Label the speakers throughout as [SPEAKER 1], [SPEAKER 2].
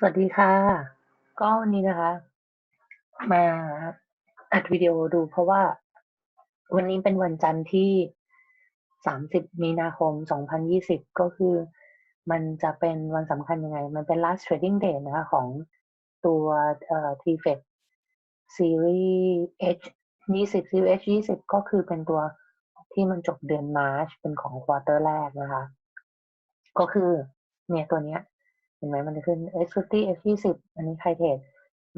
[SPEAKER 1] สวัสดีค่ะ ก็วันนี้นะคะ มาอัดวิดีโอดูเพราะว่าวันนี้เป็นวันจันทร์ที่30มีนาคม2020ก็คือมันจะเป็นวันสำคัญยังไง มันเป็น last trading day นะคะของตัวเอ่อ TFET Series H 20 Series H 20ก็คือเป็นตัวที่มันจบเดือนมาร์ชเป็นของควอเตอร์แรกนะคะ ก็คือเนี่ยตัวเนี้ย เห็นไหมมันจะขึ้น S50 S20 อันนี้ใครเทรด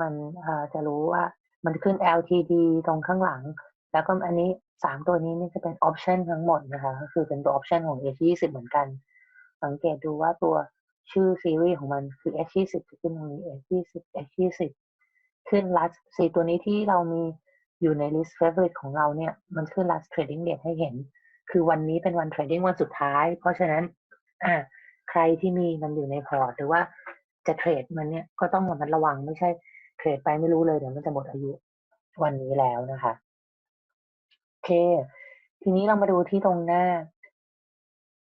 [SPEAKER 1] มันจะรู้ว่ามันขึ้น LTD ตรงข้างหลัง แล้วก็อันนี้สามตัวนี้นี่จะเป็น option ทั้งหมดนะคะก็คือเป็นตัว option ของ S20 เหมือนกัน สังเกตดูว่าตัวชื่อซีรีส์ของมันคือ S20 จะขึ้นตรงนี้ S20 S20 ขึ้น last สี่ตัวนี้ที่เรามีอยู่ใน list favorite ของเราเนี่ย มันขึ้น last trading date ให้เห็น คือวันนี้เป็นวัน trading วันสุดท้าย เพราะฉะนั้นอ่า ใครที่มีมันอยู่ในพอร์ตหรือว่าจะเทรดมันเนี่ยก็ต้องระมัดระวังไม่ใช่เทรดไปไม่รู้เลยเดี๋ยวมันจะหมดอายุวันนี้แล้วนะคะโอเค ทีนี้เรามาดูที่ตรงหน้า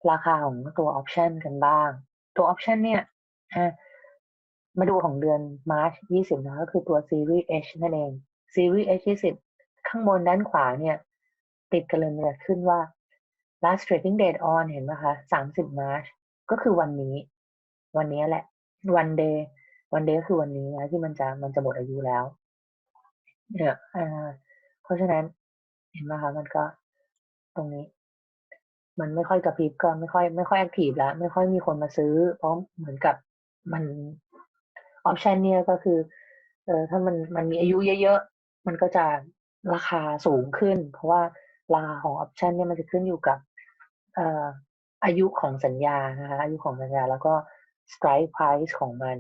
[SPEAKER 1] ราคาของตัวออปชันกันบ้าง ตัวออปชันเนี่ยมาดูของเดือนมาร์ช20นะก็คือตัว Series H นั่นเอง Series H 20ข้างบนด้านขวาเนี่ย ติดกันเลยมันจะขึ้นว่า last trading date on เห็นไหมคะ30มาร์ช ก็คือวันนี้ วันนี้แหละ วันเดย์วันเดย์คือวันนี้นะที่มันจะมันจะหมดอายุแล้วเนี่ยเพราะฉะนั้นเห็นไหมคะมันก็ตรงนี้ มันไม่ค่อยกระพริบก็ไม่ค่อยไม่ค่อยแอคทีฟแล้ว ไม่ค่อยมีคนมาซื้อ เพราะเหมือนกับมันออปชันเนี่ยก็คือเออถ้ามันมันมีอายุเยอะๆ มันก็จะราคาสูงขึ้น เพราะว่าราคาของออปชันเนี่ยมันจะขึ้นอยู่กับเอ่อ อายุของสัญญานะคะอายุของสัญญาแล้วก็ strike price ของมัน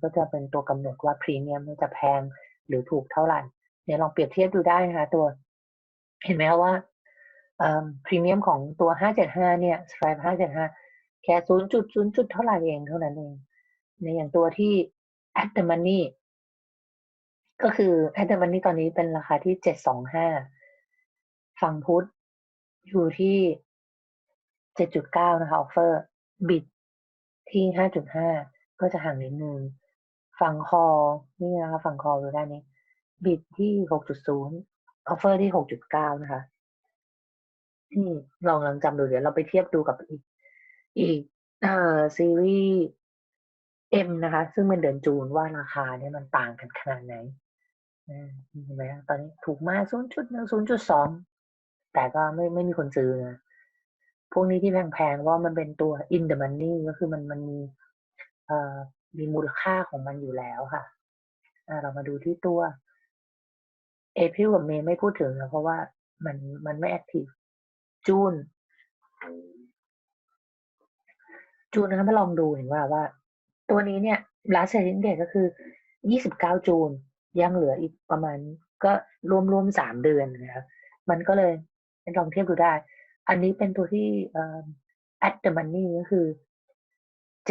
[SPEAKER 1] ก็จะเป็นตัวกำหนดว่าพรีเมียมจะแพงหรือถูกเท่าไหร่เนี่ยลองเปรียบเทียบดูได้นะคะตัว เห็นไหมคะว่าพรีเมียมของตัว 575 เนี่ย Stripe 575 แค่ 0 จุด 0 จุดเท่าไหร่เองเท่านั้นเองในอย่างตัวที่ at the money ก็คือ at the money ตอนนี้เป็นราคาที่ 725 ฝั่งพุทธอยู่ที่ 7.9 นะคะ offer บิดที่ 5.5 ก็จะห่างนิดนึงฝั่งคอ นี่นะคะฝั่งคอดูด้านนี้ บิดที่ 6.0 offer ที่ 6.9 นะคะอืมลองลองจำดูเดี๋ยวเราไปเทียบดูกับอีก อีกเอ่อซีรีส์ M นะคะ ซึ่งเป็นเดือนจูนว่าราคาเนี่ยมันต่างกันขนาดไหนเห็นไหมตอนนี้ถูกมาก 0.1 0.2 แต่ก็ไม่ไม่มีคนซื้อนะ พวกนี้ที่แพงๆว่ามันเป็นตัว in the money ก็คือมันมันมีมีมูลค่าของมันอยู่แล้วค่ะเรามาดูที่ตัว April กับ May ไม่พูดถึงนะเพราะว่ามันมันไม่แอคทีฟจูน จูนนะคะมาลองดูเห็นว่าว่า ตัวนี้เนี่ย last trading day ก็คือ29จูน ยังเหลืออีกประมาณ ก็รวมรวมสามเดือนนะครับมันก็เลยลองเทียบดูได้ อันนี้เป็นตัวที่ at the money ก็คือ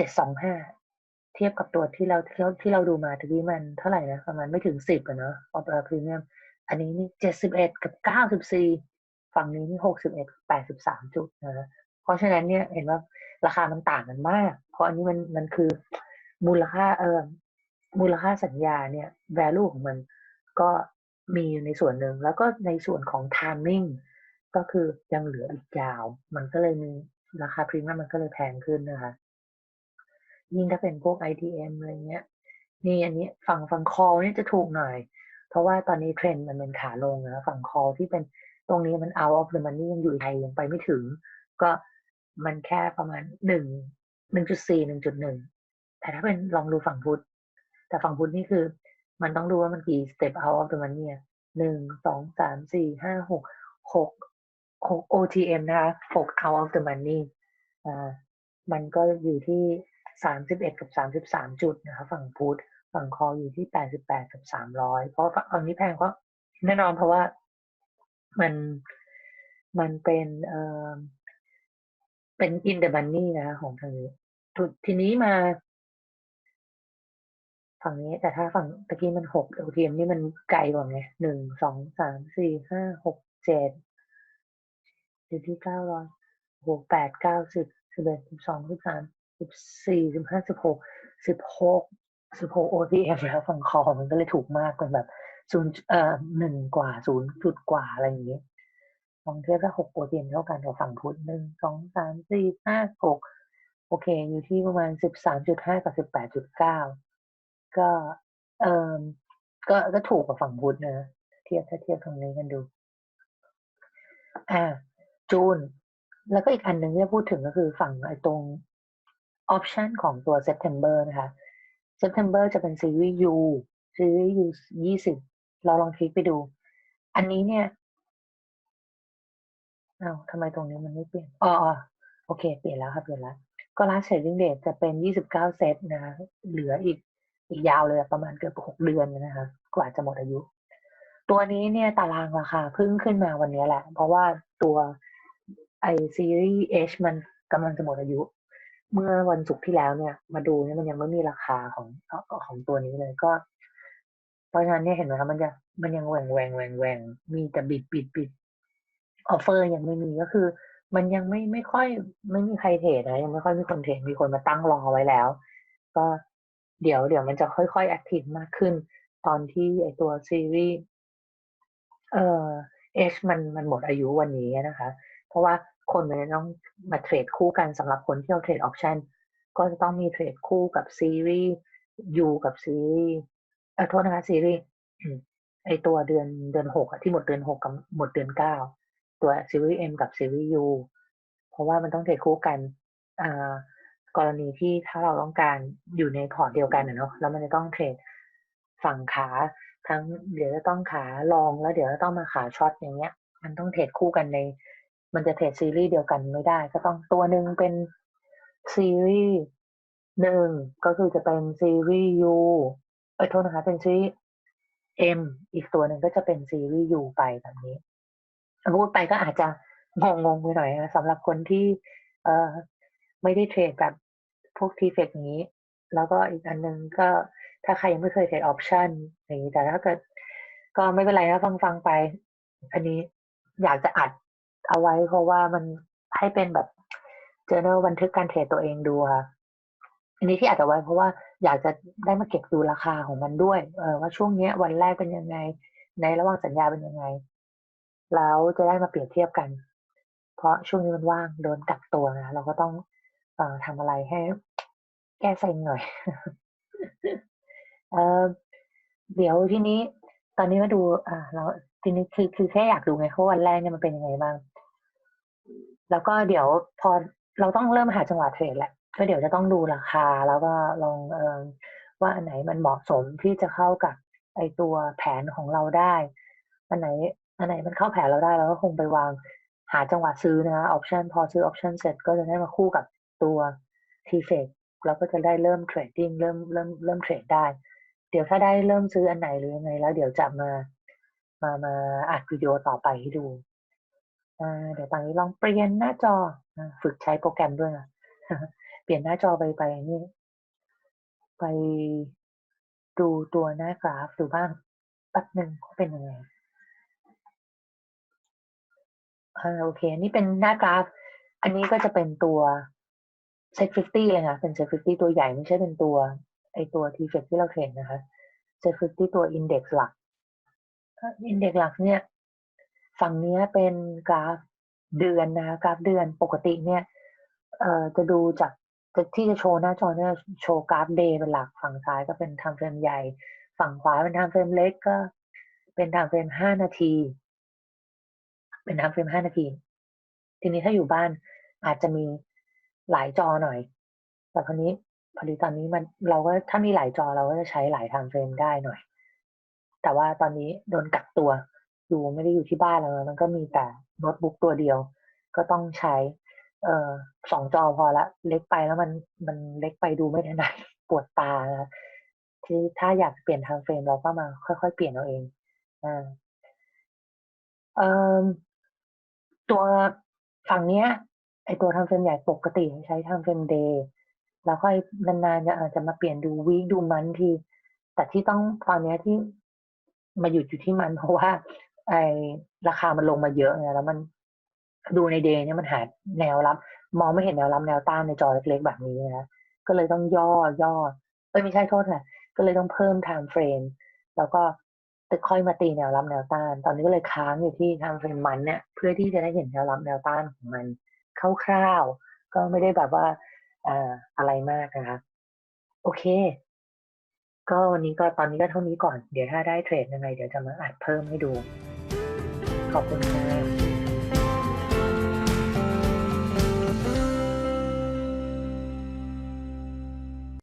[SPEAKER 1] 725เทียบกับตัวที่เราที่เราที่เราดูมาทีนี้มันเท่าไหร่นะประมาณไม่ถึง10อะเนาะออฟพรีเมียมอันนี้นี่71กับ94ฝั่งนี้นี่61 83จุดนะเพราะฉะนั้นเนี่ยเห็นว่าราคามันต่างกันมาก เพราะอันนี้มันมันคือมูลค่าเออมูลค่าสัญญาเนี่ย value ของมันก็มีอยู่ในส่วนหนึ่ง แล้วก็ในส่วนของ timing ก็คือยังเหลืออีกยาว มันก็เลยมีราคาพรีเมียมมันก็เลยแพงขึ้นนะคะ ยิ่งถ้าเป็นพวก ITM อะไรเงี้ย นี่อันนี้ฝั่งฝั่งคอเนี่ยจะถูกหน่อย เพราะว่าตอนนี้เทรนด์มันเป็นขาลงนะฝั่งคอที่เป็นตรงนี้มัน out of the money ยังอยู่ไทยยังไปไม่ถึง ก็มันแค่ประมาณหนึ่งหนึ่งจุดสี่หนึ่งจุดหนึ่งแต่ถ้าเป็นลองดูฝั่งพุทธแต่ฝั่งพุทธนี่คือ มันต้องดูว่ามันกี่ step out of the money หนึ่งสองสามสี่ห้าหกหกหก OTM นะคะหก out of the money อ่ามันก็อยู่ที่สามสิบเอ็ดกับสามสิบสามจุดนะคะฝั่งพุทธฝั่งคออยู่ที่แปดสิบแปดกับสามร้อยเพราะฝั่งนี้แพงเพราะแน่นอนเพราะว่ามันมันเป็นเอ่อเป็น in the money นะคะของทางนี้ทีนี้มาฝั่งนี้แต่ถ้าฝั่งตะกี้มันหก LTM นี่มันไกลกว่าไงหนึ่งสองสามสี่ห้าหกเจ็ด อยู่ที่เก้าร้อยหกแปดเก้าสิบสิบเอ็ดสิบสองสิบสามสิบสี่สิบห้าสิบหกสิบหกสิบหก OPM แล้วฝั่งคอมันก็เลยถูกมากเป็นแบบศูนย์เอ่อหนึ่งกว่าศูนย์จุดกว่าอะไรอย่างเงี้ยลองเทียบถ้าหก OPM เท่ากันกับฝั่งพุทธหนึ่งสองสามสี่ห้าหกโอเค อยู่ที่ประมาณสิบสามจุดห้ากับสิบแปดจุดเก้าก็เอ่อก็ก็ถูกกับฝั่งพุทธนะ เทียบถ้าเทียบตรงนี้กันดู อ่า จูน แล้วก็อีกอันหนึ่งที่จะพูดถึงก็คือฝั่งไอตรง option ของตัว September นะคะ September จะเป็นซีรีส์ U ซีรีส์ U ยี่สิบเราลองคลิกไปดู อันนี้เนี่ยเอ้าทำไมตรงนี้มันไม่เปลี่ยนอ๋อโอเค เปลี่ยนแล้วครับเปลี่ยนแล้วก็ last trading date จะเป็น29เก้าเซตนะคะ เหลืออีกอีกยาวเลยประมาณเกือบ6เดือนนะคะ กว่าจะหมดอายุ ตัวนี้เนี่ยตารางราคาเพิ่งขึ้นมาวันนี้แหละ เพราะว่าตัว ไอซีรีส์ H มันกำลังจะหมดอายุ เมื่อวันศุกร์ที่แล้วเนี่ย มาดูเนี่ยมันยังไม่มีราคาของของตัวนี้เลยก็ เพราะฉะนั้นเนี่ยเห็นไหมครับมันจะมันยังแหว่งแหว่งแหว่งแหว่งมีแต่บิดบิดบิดออฟเฟอร์ยังไม่มีก็คือ มันยังไม่ไม่ค่อย ไม่มีใครเทรดนะยังไม่ค่อยมีคนเทรดมีคนมาตั้งรอไว้แล้ว ก็เดี๋ยวเดี๋ยวมันจะค่อยๆแอคทีฟมากขึ้น ตอนที่ไอตัวซีรีส์เอ่อ H มันมันหมดอายุวันนี้นะคะ เพราะว่า คนมันจะต้องมาเทรดคู่กันสำหรับคนที่เอาเทรดออปชันก็จะต้องมีเทรดคู่กับซีรีส์ U กับซีรีส์เออโทษนะคะซีรีส์ไอตัวเดือนเดือนหกที่หมดเดือนหกกับหมดเดือนเก้าตัวซีรีส์ M กับซีรีส์ U เพราะว่ามันต้องเทรดคู่กันอ่ากรณีที่ถ้าเราต้องการอยู่ในพอร์ตเดียวกันเนาะแล้วมันจะต้องเทรดฝั่งขาทั้งเดี๋ยวจะต้องขาลองแล้วเดี๋ยวจะต้องมาขาช็อตอย่างเงี้ย มันต้องเทรดคู่กันใน มันจะเทรดซีรีส์เดียวกันไม่ได้ ก็ต้องตัวหนึ่งเป็นซีรีส์หนึ่งก็คือจะเป็นซีรีส์ U เอ้ยโทษนะคะเป็นซีรีส์ M อีกตัวหนึ่งก็จะเป็นซีรีส์ U ไปแบบนี้พูดไปก็อาจจะงงงไปหน่อยนะสำหรับคนที่เอ่อไม่ได้เทรดแบบพวกทีเฟกนี้ แล้วก็อีกอันนึงก็ถ้าใครยังไม่เคยเทรดออปชันอย่างนี้แต่ถ้าเกิดก็ไม่เป็นไรนะฟังฟังไป อันนี้อยากจะอัด เอาไว้ เพราะว่ามันให้เป็นแบบเจอเนอร์บันทึกการเทรดตัวเองดูค่ะอันนี้ที่อัดเอาไว้เพราะว่าอยากจะได้มาเก็บดูราคาของมันด้วย เออว่าช่วงเนี้ย วันแรกเป็นยังไง ในระหว่างสัญญาเป็นยังไง แล้วจะได้มาเปรียบเทียบกัน เพราะช่วงนี้มันว่างโดนกักตัวนะเราก็ต้องเอ่อทำอะไรให้ แก้เซ็งหน่อยเออเดี๋ยวทีนี้ ตอนนี้มาดู อ่าเราทีนี้คือคือแค่อยากดูไงเพราะวันแรกเนี่ยมันเป็นยังไงบ้าง แล้วก็เดี๋ยวพอเราต้องเริ่มหาจังหวะเทรดแหละก็เดี๋ยวจะต้องดูราคาแล้วก็ลองเออว่าอันไหนมันเหมาะสมที่จะเข้ากับไอตัวแผนของเราได้ อันไหนอันไหนมันเข้าแผนเราได้เราก็คงไปวางหาจังหวะซื้อนะคะออปชันพอซื้อออปชันเสร็จก็จะได้มาคู่กับตัวทีเฟกเราก็จะได้เริ่มเทรดดิ้งเริ่มเริ่มเริ่มเทรดได้ เดี๋ยวถ้าได้เริ่มซื้ออันไหนหรือยังไงแล้วเดี๋ยวจะมามามาอัดวิดีโอต่อไปให้ดู เดี๋ยวตอนนี้ลองเปลี่ยนหน้าจอฝึกใช้โปรแกรมด้วยนะเปลี่ยนหน้าจอไปไปนี่ ไปดูตัวหน้ากราฟดูบ้างแป๊บหนึ่งเป็นยังไงโอเคนี่เป็นหน้ากราฟ อันนี้ก็จะเป็นตัวเซ็ตฟิฟตี้เลยนะเป็นเซ็ตฟิฟตี้ตัวใหญ่ไม่ใช่เป็นตัว ไอตัวทีเฟกที่เราเห็นนะคะเซ็ตฟิฟตี้ตัวอินเด็กซ์หลักอินเด็กซ์หลักเนี่ย ฝั่งนี้เป็นกราฟเดือนนะกราฟเดือนปกติเนี่ยเอ่อจะดูจากจะที่จะโชว์หน้าจอเนี่ยโชว์กราฟเดย์เป็นหลักฝั่งซ้ายก็เป็นทำเฟรมใหญ่ ฝั่งขวาเป็นทำเฟรมเล็กก็เป็นทำเฟรมห้านาที เป็นทำเฟรมห้านาที ทีนี้ถ้าอยู่บ้านอาจจะมีหลายจอหน่อย แต่คราวนี้พอดีตอนนี้มันเราก็ถ้ามีหลายจอเราก็จะใช้หลายทางเฟรมได้หน่อย แต่ว่าตอนนี้โดนกักตัว อยู่ไม่ได้อยู่ที่บ้านแล้วมันก็มีแต่โน้ตบุ๊กตัวเดียว ก็ต้องใช้ เอ่อสองจอพอละ เล็กไปแล้วมันมันเล็กไปดูไม่ถนัดปวดตานะที่ถ้าอยากเปลี่ยนทางเฟรมเราก็มาค่อยๆ เปลี่ยนเอาเองอ่าเอ่อตัวฝั่งเนี้ยไอตัวทำเฟรมใหญ่ปกติใช้ทำเฟรมเดย์แล้วค่อยนานๆจะอาจจะมาเปลี่ยนดูวีคดูมันที แต่ที่ต้องตอนนี้ที่มาหยุดอยู่ที่มันเพราะว่า ไอราคามันลงมาเยอะไงแล้วมันดูในเดย์เนี่ยมันหาแนวรับ มองไม่เห็นแนวรับแนวต้านในจอเล็กๆแบบนี้นะก็เลยต้องย่อย่อเอ้ยไม่ใช่โทษค่ะก็เลยต้องเพิ่ม time frame แล้วก็ค่อยมาตีแนวรับแนวต้าน ตอนนี้ก็เลยค้างอยู่ที่ time frame มันเนี่ยเพื่อที่จะได้เห็นแนวรับแนวต้านของมันคร่าวๆก็ไม่ได้แบบว่าอ่าอะไรมากนะคะโอเค ก็วันนี้ก็ตอนนี้ก็เท่านี้ก่อน เดี๋ยวถ้าได้เทรดยังไง เดี๋ยวจะมาอัดเพิ่มให้ดู ขอบคุณค่ะ